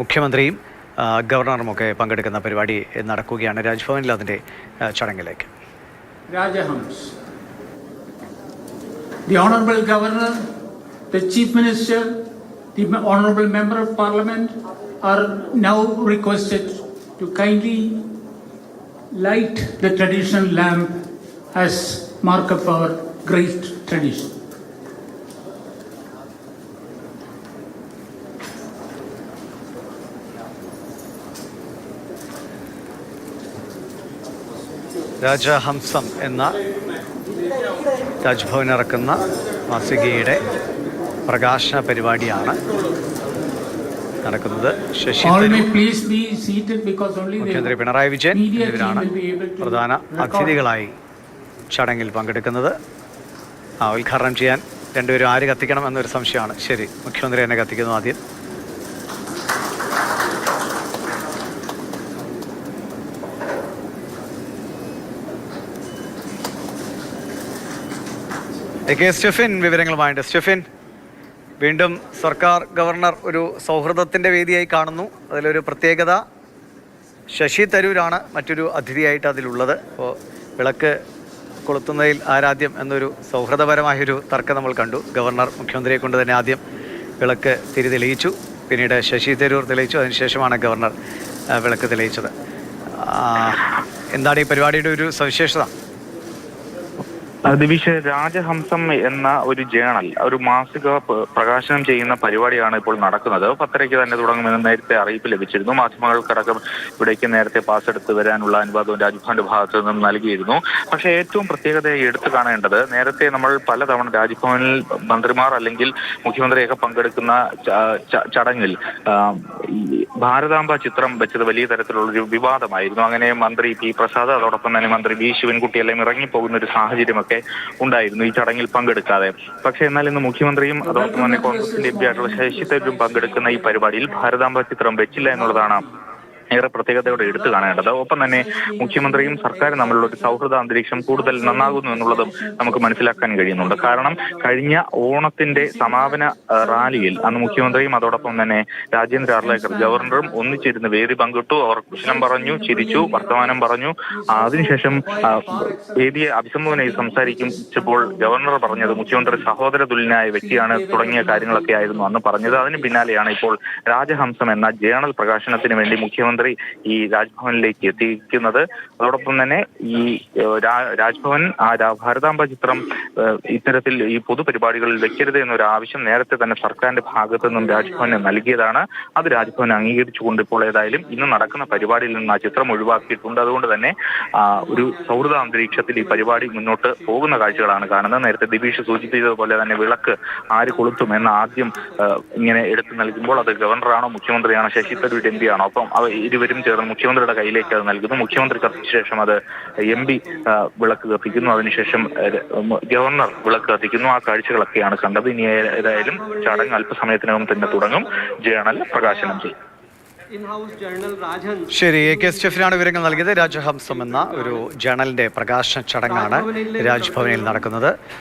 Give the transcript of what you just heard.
മുഖ്യമന്ത്രിയും ഗവർണറുമൊക്കെ പങ്കെടുക്കുന്ന പരിപാടി നടക്കുകയാണ് രാജ്ഭവനിൽ അതിന്റെ ചടങ്ങിലേക്ക് രാജഹംസ് The Honorable Governor, the Chief Minister, the Honorable Member of Parliament are now requested to kindly light the traditional lamp as mark of our great tradition. രാജഹംസം എന്ന രാജ്ഭവൻ ഇറക്കുന്ന മാസികയുടെ പ്രകാശന പരിപാടിയാണ് നടക്കുന്നത്. ശശി മുഖ്യമന്ത്രി പിണറായി വിജയൻ എന്നിവരാണ് പ്രധാന അതിഥികളായി ചടങ്ങിൽ പങ്കെടുക്കുന്നത്. ആ ഉദ്ഘാടനം ചെയ്യാൻ രണ്ടുപേരും ആര് കത്തിക്കണം എന്നൊരു സംശയമാണ്. ശരി മുഖ്യമന്ത്രി എന്നെ കത്തിക്കുന്നു ആദ്യം. കെ സ്റ്റെഫിൻ വിവരങ്ങളുമായിട്ട്. സ്റ്റെഫിൻ വീണ്ടും സർക്കാർ ഗവർണർ ഒരു സൗഹൃദത്തിന്റെ വേദിയായി കാണുന്നു. അതിലൊരു പ്രത്യേകത ശശി തരൂരാണ് മറ്റൊരു അതിഥിയായിട്ട് അതിലുള്ളത്. അപ്പോൾ വിളക്ക് കൊളുത്തുന്നതിൽ ആരാദ്യം എന്നൊരു സൗഹൃദപരമായൊരു തർക്കം നമ്മൾ കണ്ടു. ഗവർണർ മുഖ്യമന്ത്രിയെ കൊണ്ട് തന്നെ ആദ്യം വിളക്ക് തിരി തെളിയിച്ചു. പിന്നീട് ശശി തരൂർ തെളിയിച്ചു. അതിനുശേഷമാണ് ഗവർണർ വിളക്ക് തെളിയിച്ചത്. എന്താണ് ഈ പരിപാടിയുടെ ഒരു സവിശേഷത? ദിവിഷ് രാജഹംസം എന്ന ഒരു ജേണൽ ഒരു മാസിക പ്രകാശനം ചെയ്യുന്ന പരിപാടിയാണ് ഇപ്പോൾ നടക്കുന്നത്. പത്തരയ്ക്ക് തന്നെ തുടങ്ങുമെന്ന് നേരത്തെ അറിയിപ്പ് ലഭിച്ചിരുന്നു. മാധ്യമങ്ങൾക്കടക്കം ഇവിടേക്ക് നേരത്തെ പാസ് എടുത്ത് വരാനുള്ള അനുവാദവും രാജ്ഭവന്റെ ഭാഗത്തു നിന്നും നൽകിയിരുന്നു. പക്ഷെ ഏറ്റവും പ്രത്യേകത എടുത്തു കാണേണ്ടത് നേരത്തെ നമ്മൾ പലതവണ രാജ്ഭവനിൽ മന്ത്രിമാർ അല്ലെങ്കിൽ മുഖ്യമന്ത്രിയൊക്കെ പങ്കെടുക്കുന്ന ചടങ്ങിൽ ഭാരതാംബ ചിത്രം വെച്ചത് വലിയ തരത്തിലുള്ള ഒരു വിവാദമായിരുന്നു. അങ്ങനെ മന്ത്രി പി പ്രസാദ് അതോടൊപ്പം തന്നെ മന്ത്രി വി ശിവൻകുട്ടി എല്ലാം ഇറങ്ങിപ്പോകുന്ന ഒരു സാഹചര്യമൊക്കെ ഉണ്ടായിരുന്നു ഈ ചടങ്ങിൽ പങ്കെടുക്കാതെ. പക്ഷേ എന്നാൽ ഇന്ന് മുഖ്യമന്ത്രിയും അതോടൊപ്പം തന്നെ കോൺഗ്രസിന്റെ എം പി ആയിട്ടുള്ള ശശി തരൂരും പങ്കെടുക്കുന്ന ഈ പരിപാടിയിൽ ഭാരതാംബ ചിത്രം വെച്ചില്ല എന്നുള്ളതാണ് ഏറെ പ്രത്യേകതയോടെ എടുത്തു കാണേണ്ടത്. ഒപ്പം തന്നെ മുഖ്യമന്ത്രിയും സർക്കാരും തമ്മിലുള്ള ഒരു സൗഹൃദ അന്തരീക്ഷം കൂടുതൽ നന്നാകുന്നു എന്നുള്ളതും നമുക്ക് മനസ്സിലാക്കാൻ കഴിയുന്നുണ്ട്. കാരണം കഴിഞ്ഞ ഓണത്തിന്റെ സമാപന റാലിയിൽ അന്ന് മുഖ്യമന്ത്രിയും അതോടൊപ്പം തന്നെ രാജേന്ദ്ര ആർലേക്കർ ഗവർണറും ഒന്നിച്ചിരുന്ന് വേദി പങ്കിട്ടു. അവർ കൃഷ്ണം പറഞ്ഞു ചിരിച്ചു വർത്തമാനം പറഞ്ഞു. അതിനുശേഷം വേദിയെ അഭിസംബോധന ചെയ്ത് സംസാരിക്കുമ്പോൾ ഗവർണർ പറഞ്ഞത് മുഖ്യമന്ത്രി സഹോദര തുല്യനായ വ്യക്തിയാണ് തുടങ്ങിയ കാര്യങ്ങളൊക്കെ ആയിരുന്നു അന്ന് പറഞ്ഞത്. അതിന് പിന്നാലെയാണ് ഇപ്പോൾ രാജഹംസം എന്ന ജേണൽ പ്രകാശനത്തിന് വേണ്ടി മുഖ്യമന്ത്രി ഈ രാജ്ഭവനിലേക്ക് എത്തിക്കുന്നത് അതോടൊപ്പം തന്നെ ഈ രാജ്ഭവൻ ആ ഭാരതാംബ ചിത്രം ഇത്തരത്തിൽ ഈ പൊതുപരിപാടികളിൽ വെക്കരുത് എന്നൊരു ആവശ്യം നേരത്തെ തന്നെ സർക്കാരിന്റെ ഭാഗത്തു നിന്നും രാജ്ഭവന് നൽകിയതാണ്. അത് രാജ്ഭവൻ അംഗീകരിച്ചുകൊണ്ട് ഇപ്പോൾ ഏതായാലും ഇന്ന് നടക്കുന്ന പരിപാടിയിൽ നിന്ന് ആ ചിത്രം ഒഴിവാക്കിയിട്ടുണ്ട്. അതുകൊണ്ട് തന്നെ ഒരു സൗഹൃദ അന്തരീക്ഷത്തിൽ ഈ പരിപാടി മുന്നോട്ട് പോകുന്ന കാഴ്ചകളാണ് കാണുന്നത്. നേരത്തെ ദിവീഷ് സൂചിപ്പിച്ചതുപോലെ തന്നെ വിളക്ക് ആര് കൊളുത്തും എന്ന് ആദ്യം ഇങ്ങനെ എടുത്തു നൽകുമ്പോൾ അത് ഗവർണറാണോ മുഖ്യമന്ത്രിയാണോ ശശി തരൂർ എം പി ആണോ? അപ്പം ഇരുവരും ചേർന്ന് മുഖ്യമന്ത്രിയുടെ കയ്യിലേക്ക് അത് നൽകുന്നു. മുഖ്യമന്ത്രി കത്തിച്ച ശേഷം അത് എം പി വിളക്ക് കത്തിക്കുന്നു. അതിനുശേഷം ഗവർണർ വിളക്ക് കത്തിക്കുന്നു. ആ കാഴ്ചകളൊക്കെയാണ് കണ്ടത്. ഇനി ഏതായാലും ചടങ്ങ് അല്പസമയത്തിനകം തന്നെ തുടങ്ങും. ജേണൽ പ്രകാശനം ചെയ്യും. ശരി എ കെ സ്റ്റെഫിനാണ് വിവരങ്ങൾ നൽകിയത്. രാജഹംസം എന്ന ഒരു ജേണലിന്റെ പ്രകാശന ചടങ്ങാണ് രാജ്ഭവനിൽ നടക്കുന്നത്.